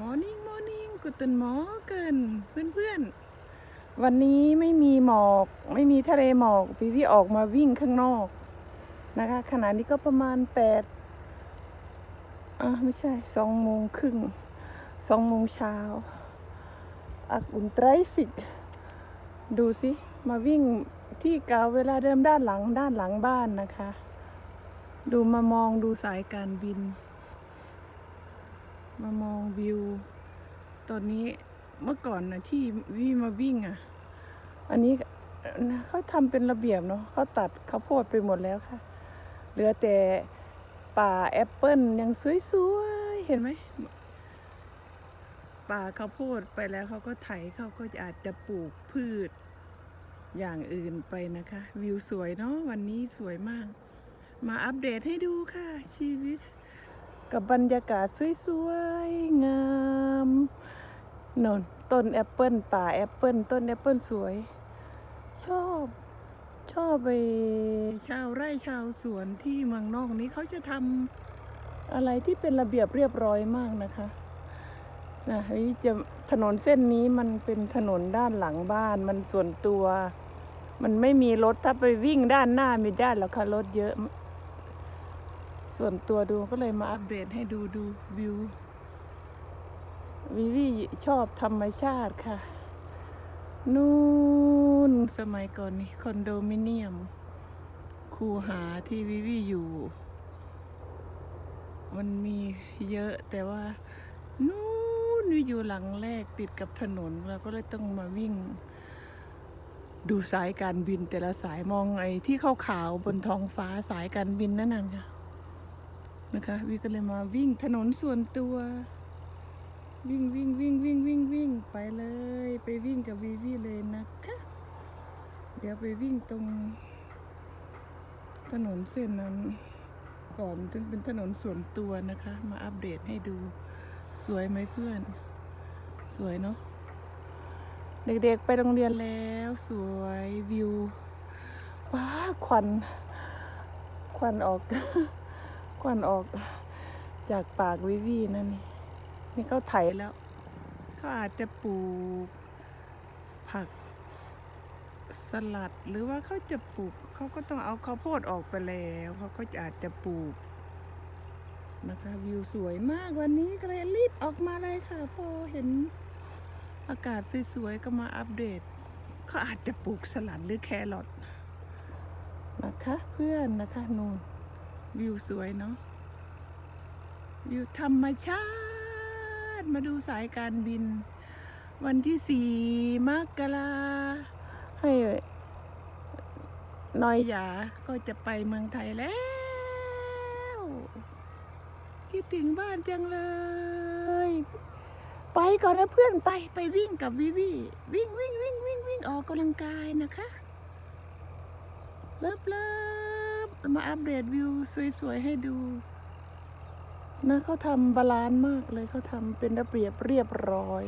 มอร์นิ่งมอร์นิ่งกุตนมอกินเพื่อนเพื่อนวันนี้ไม่มีหมอก ไม่มีทะเลหมอก พี่พี่ออกมาวิ่งข้างนอกนะคะ ขณะนี้ก็ประมาณแปดอะไม่ใช่สองโมงครึ่งสองโมงเช้าอักอุ่นไตรสิกดูสิมาวิ่งที่เก่าเวลาเดิมด้านหลังด้านหลังบ้านนะคะ ดูมามองดูสายการบิน มามองวิว ตอนนี้เมื่อก่อนนะที่วิ่มาวิ่งอะ อันนี้นะเขาทำเป็นระเบียบเนาะเขาตัดข้าวโพดไปหมดแล้วค่ะ เหลือแต่ป่าแอปเปิลยังสวยๆ เห็นไหมป่าข้าวโพดไปแล้วเขาก็ไถเขาก็อาจจะปลูกพืชอย่างอื่นไปนะคะ วิวสวยเนาะวันนี้สวยมาก มาอัปเดตให้ดูค่ะชีวิต กับบรรยากาศสวยๆงามนนต้นแอปเปิลป่าแอปเปิลต้นแอปเปิลสวย ชอบ ชอบไปชาวไร่ชาวสวนที่เมืองนอกนี้เขาจะทำอะไรที่เป็นระเบียบเรียบร้อยมากนะคะนะนี่จะถนนเส้นนี้มันเป็นถนนด้านหลังบ้านมันส่วนตัว มันไม่มีรถถ้าไปวิ่งด้านหน้าม่ได้แล้วค่ะรถเยอะ ส่วนตัวดูก็เลยมาอัปเดตให้ดูดูวิววิวีชอบธรรมชาติค่ะ นู่นสมัยก่อนนี่คอนโดมิเนียม คูหาที่วิวีอยู่ มันมีเยอะแต่ว่า นู่นวิอยู่หลังแรกติดกับถนนเราก็เลยต้องมาวิ่ง ดูสายการบินแต่ละสายมองไอ้ที่ขาวๆบนท้องฟ้าสายการบินนั่นน่ะค่ะ นะคะวิก็เลยมาวิ่งถนนส่วนตัว วิ่งวิ่งวิ่งวิ่งวิ่งวิ่งไปเลย ไปวิ่งกับวีวีเลยนะคะ เดี๋ยวไปวิ่งตรงถนนเส้นนั้นก่อนถึงเป็นถนนส่วนตัวนะคะ มาอัปเดตให้ดูสวยไหมเพื่อน สวยเนาะเด็กๆไปโรงเรียนแล้วสวยวิวว้าควันควันออก ควันออกจากปากวิวีนั่นนี่นี่เขาไถแล้วเขาอาจจะปลูกผักสลัดหรือว่าเขาจะปลูกเขาก็ต้องเอาข้าวโพดออกไปแล้วเขาก็จะอาจจะปลูกนะคะวิวสวยมากวันนี้ก็เลยรีบออกมาเลยค่ะพอเห็นอากาศสวยๆก็มาอัปเดตเขาอาจจะปลูกสลัดหรือแครอทนะคะเพื่อนนะคะนู่น วิวสวยเนาะวิวธรรมชาติ มาดูสายการบิน วันที่สี่มกราให้น้อยหยาก็จะไปเมืองไทยแล้ว คิดถึงบ้านจังเลย ไปก่อนนะเพื่อนไปไปวิ่งกับวิวีวิ่งวิ่งวิ่งวิ่งวิ่งออกกำลังกายนะคะ เลิฟเลิฟ จะมาอัปเดตวิวสวยๆให้ดูนะเขาทำบาลานซ์มากเลยเขาทำเป็นระเบียบเรียบร้อย